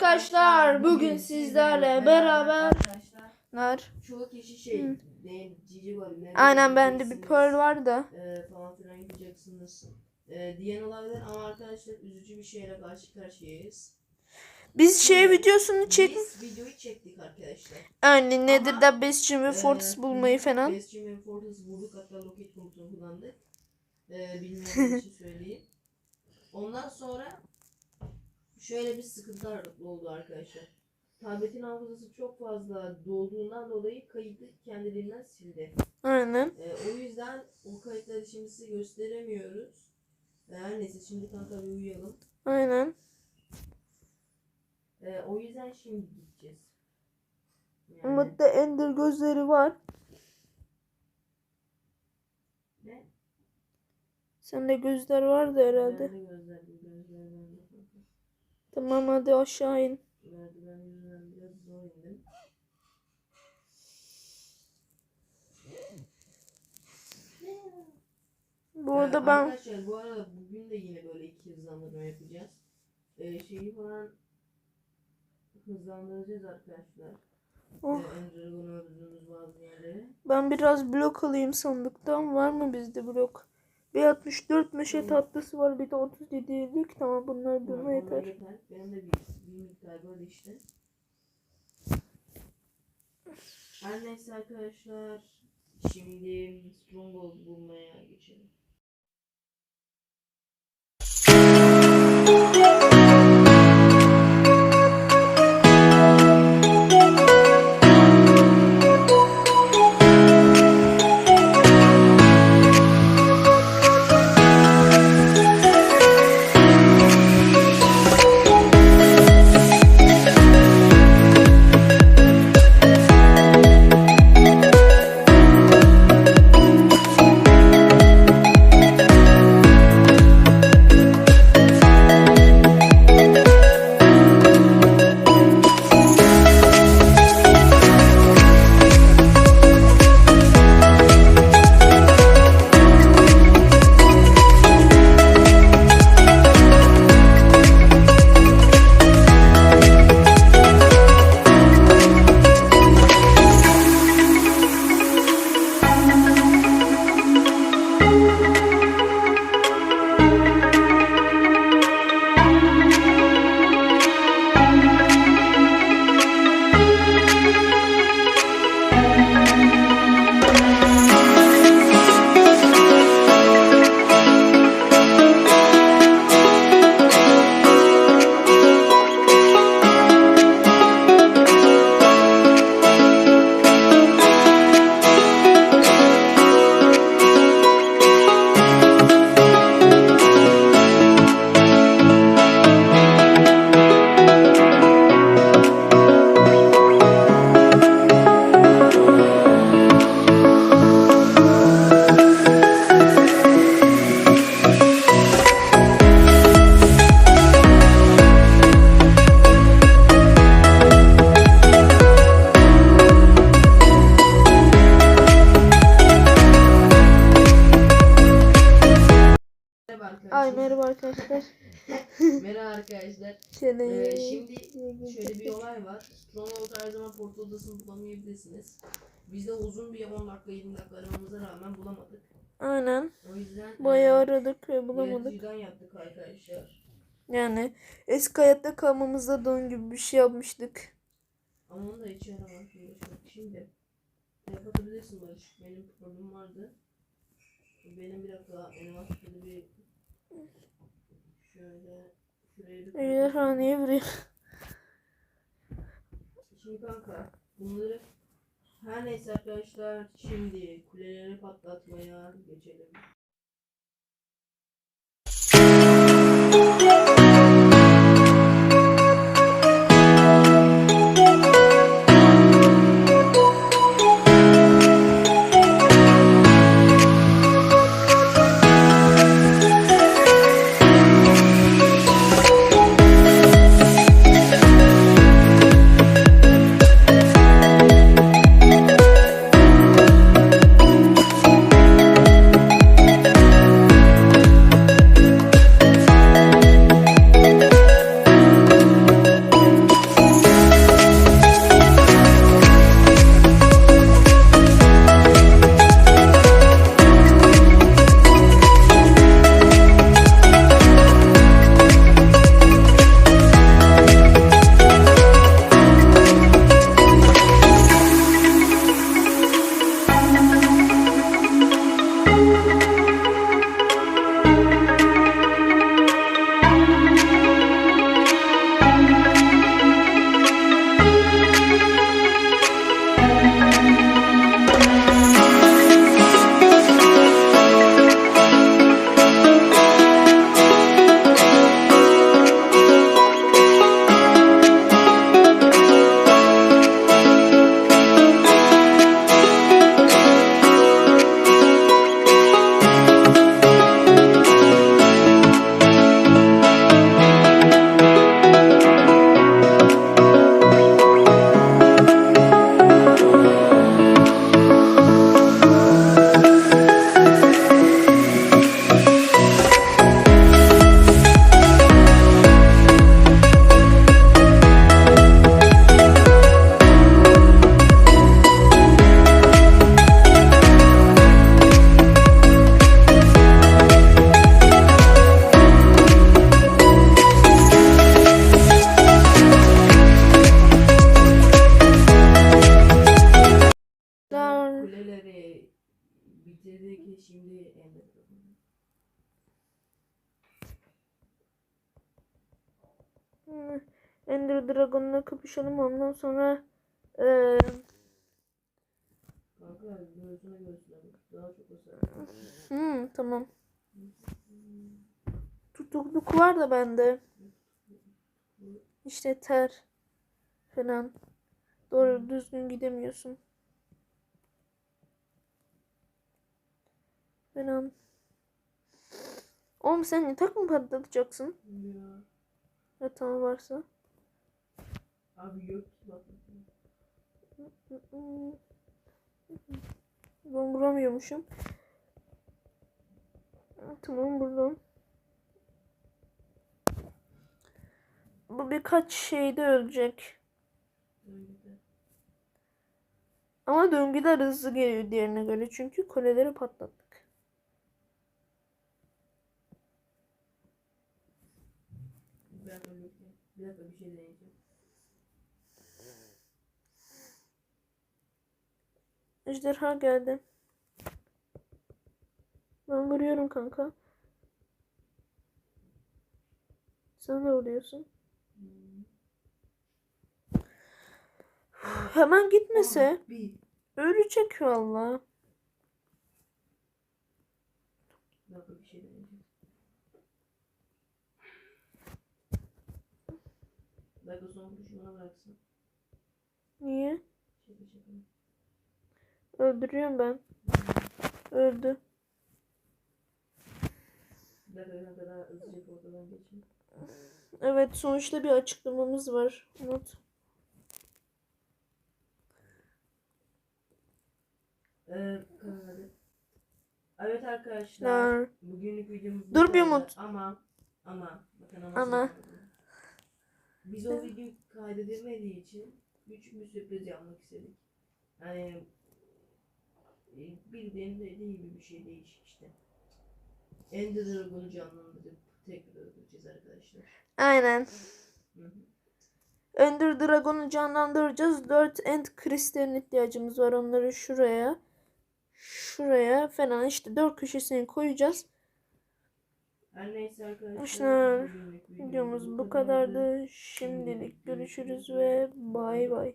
arkadaşlar. Bugün sizlerle beraber Arkadaşlar Nar. çoğu kişi şey Hı. ne cici var ne Aynen bende bir pearl var da. e, falan filan yapacaksınız e, diyen olabilir ama arkadaşlar üzücü bir şeyle karşı karşıyayız. Biz şey videosunu çek. Biz videoyu çektik arkadaşlar. Yani nedir da Bastion ve Ee, Fortress bulmayı falan. Bastion ve Fortress bulduk hatta Locate komutunu kullandık. Ee, bilmeyenler için söyleyeyim. Ondan sonra şöyle bir sıkıntı oldu arkadaşlar. Tabletin hafızası çok fazla dolduğundan dolayı kayıtı kendiliğinden sildi. Aynen. Ee, o yüzden o kayıtları şimdi size gösteremiyoruz. Her neyse şimdi kanka bir uyuyalım. Aynen. Ee, o yüzden şimdi gideceğiz. Yani, Umut'ta Ender gözleri var. ne? Sende gözler vardı herhalde. Nerede gözler? Bu gözler bende kanka. Tamam hadi aşağı in. Merdiven yüzünden biraz zor indim. Bu arada ben Arkadaşlar bu arada bugün de yine böyle iki hızlandırma yapacağız. Ee, şeyi falan hızlandıracağız arkadaşlar. Oh. Ee, yerleri. ben biraz blok alayım sandıktan. Var mı bizde blok? Bir 64 meşe tatlısı var. Bir de 37'lik. Tamam bunlar durma yeter. Benim de bir, bir miktar böyle işte. Her neyse arkadaşlar. Şimdi Stronghold bulmaya geçelim. Arkadaşlar. Seni Ee, şimdi şöyle bir olay var. Stronghold her zaman portal odasını bulamayabilirsiniz. Biz de uzun bir 10 dakika 20 dakika aramamıza rağmen bulamadık. Aynen. O yüzden Bayağı e, aradık ve bulamadık. yaptık arkadaşlar. Yani eski hayatta kalmamızda da onun gibi bir şey yapmıştık. Ama onu da hiç yaramadık. Şimdi yapabilirsin Barış. Benim problemim vardı. Benim bir dakika animasyonu bir şöyle Ejderhaneye vuruyor. Şimdi kanka bunları her neyse arkadaşlar şimdi kuleleri patlatmaya geçelim. Ender Dragon'la kapışalım ondan sonra Kanka. Daha çok hasar. hmm, tamam. Tutukluk var da bende. İşte ter falan. Doğru düzgün gidemiyorsun. Falan. Oğlum sen yatak mı patlatacaksın? Ya. Yatağın varsa. Abi yok ki bak. Ben vuramıyormuşum. Tamam buradan. Bu birkaç şeyde ölecek. Ama döngüler hızlı geliyor diğerine göre. Çünkü kuleleri patlattık. Bir dakika bekle. Bir dakika bir şey deneyeceğim. Ejderha geldi. Ben vuruyorum kanka. Sen de vuruyorsun. Hmm. Hemen gitmese ölecek valla. Dakika bir şey deneyeceğim. Bir dakika son vuruşu bana bıraksın. Niye? Şaka şaka. Öldürüyorum ben. Öldü. Dakika daha hızlıca ortadan geçeyim. Evet sonuçta bir açıklamamız var. Unut. Ee. Evet arkadaşlar. Nar. Bugünlük videomuz Dur bir kadar. umut. Ama ama bakın ama. Ama. Biz o video kaydedilmediği için küçük bir sürpriz yapmak istedik. Yani e, bildiğin dediği gibi bir şey değişik işte. Ender Dragon'u canlandırıp tekrar öldüreceğiz arkadaşlar. Aynen. Hı hı. Ender Dragon'u canlandıracağız. 4 end kristalin ihtiyacımız var. Onları şuraya. Şuraya falan işte dört köşesine koyacağız. Arkadaşlar. Videomuz bu kadardı. Şimdilik görüşürüz ve bay bay.